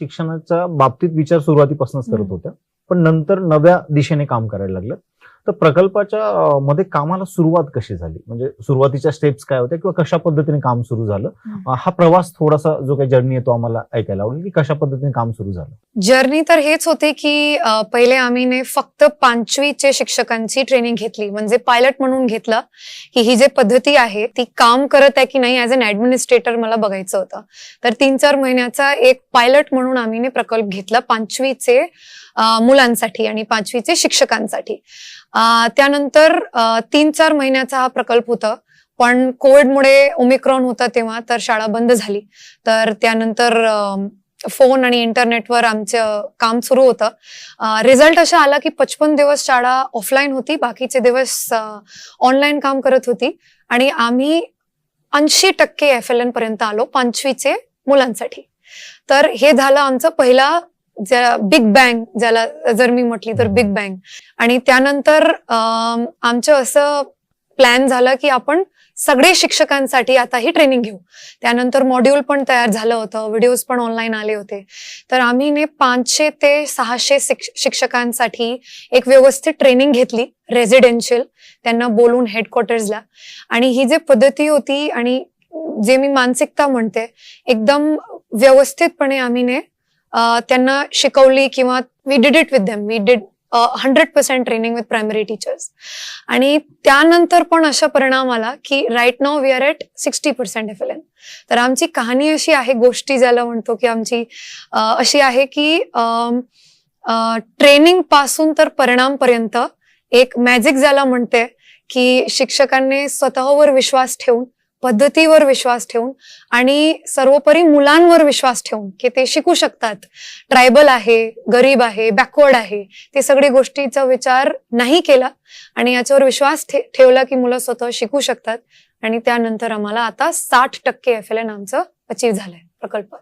शिक्षणाच्या बाबतीत विचार सुरुवातीपासूनच करत. होत्या पण नंतर नव्या दिशेने काम करायला लागलं तर प्रकल्पाच्या मध्ये कामाला सुरुवात कशी झाली? म्हणजे सुरुवातीच्या स्टेप्स काय होत्या किंवा कशा पद्धतीने काम सुरू झालं? हा. प्रवास थोडासा जो काही जर्नी आहे तो आम्हाला ऐकायला आवडेल की कशा पद्धतीने काम सुरू झालं? जर्नी तर हेच होती की पहिले आम्हीने फक्त पाचवीचे शिक्षकांची ट्रेनिंग घेतली. म्हणजे पायलट म्हणून घेतलं की ही जे पद्धती आहे ती काम करत आहे की नाही ऍज अन ऍडमिनिस्ट्रेटर मला बघायचं होतं. तर तीन चार महिन्याचा एक पायलट म्हणून आम्हीने प्रकल्प घेतला पाचवीचे मुलांसाठी आणि पाचवीचे शिक्षकांसाठी. त्यानंतर तीन चार महिन्याचा हा प्रकल्प होता. पण कोविडमुळे ओमिक्रॉन होता तेव्हा तर शाळा बंद झाली. तर त्यानंतर फोन आणि इंटरनेटवर आमचं काम सुरू होतं. रिझल्ट असा आला की पचपन दिवस शाळा ऑफलाईन होती बाकीचे दिवस ऑनलाईन काम करत होती. आणि आम्ही ऐंशी टक्के एफ एल एन पर्यंत आलो पंचवीचे मुलांसाठी. तर हे झालं आमचं पहिला बिग बँग ज्याला जर मी म्हटली तर बिग बँग आणि त्यानंतर आमचं असं प्लॅन झालं की आपण सगळे शिक्षकांसाठी आता ही ट्रेनिंग घेऊ. त्यानंतर मॉड्यूल पण तयार झालं होतं व्हिडिओज पण ऑनलाईन आले होते. तर आम्ही ने पाचशे ते सहाशे शिक्षकांसाठी एक व्यवस्थित ट्रेनिंग घेतली रेसिडेन्शियल त्यांना बोलून हेडक्वार्टर्सला आणि ही जी पद्धती होती आणि जे मी मानसिकता म्हणते एकदम व्यवस्थितपणे आम्ही ने त्यांना शिकवली किंवा we did it with them we did hundred percent training with primary teachers आणि त्यानंतर पण अशा परिणाम आला की right now we are at sixty percent F L N तर आमची कहाणी अशी आहे गोष्टी ज्याला म्हणतो की आमची अशी आहे की ट्रेनिंगपासून तर परिणामपर्यंत एक मॅजिक ज्याला म्हणते की शिक्षकांनी स्वतःवर विश्वास ठेवून पद्धतीवर विश्वास ठेवून आणि सर्वोपरी मुलांवर विश्वास ठेवून की ते शिकू शकतात. ट्रायबल आहे गरीब आहे बॅकवर्ड आहे. ते सगळी गोष्टीचा विचार नाही केला आणि याच्यावर विश्वास ठेवला की मुलं स्वतः शिकू शकतात आणि त्यानंतर आम्हाला आता साठ टक्के एफ एल एन आमचं अचीव झालंय प्रकल्पात.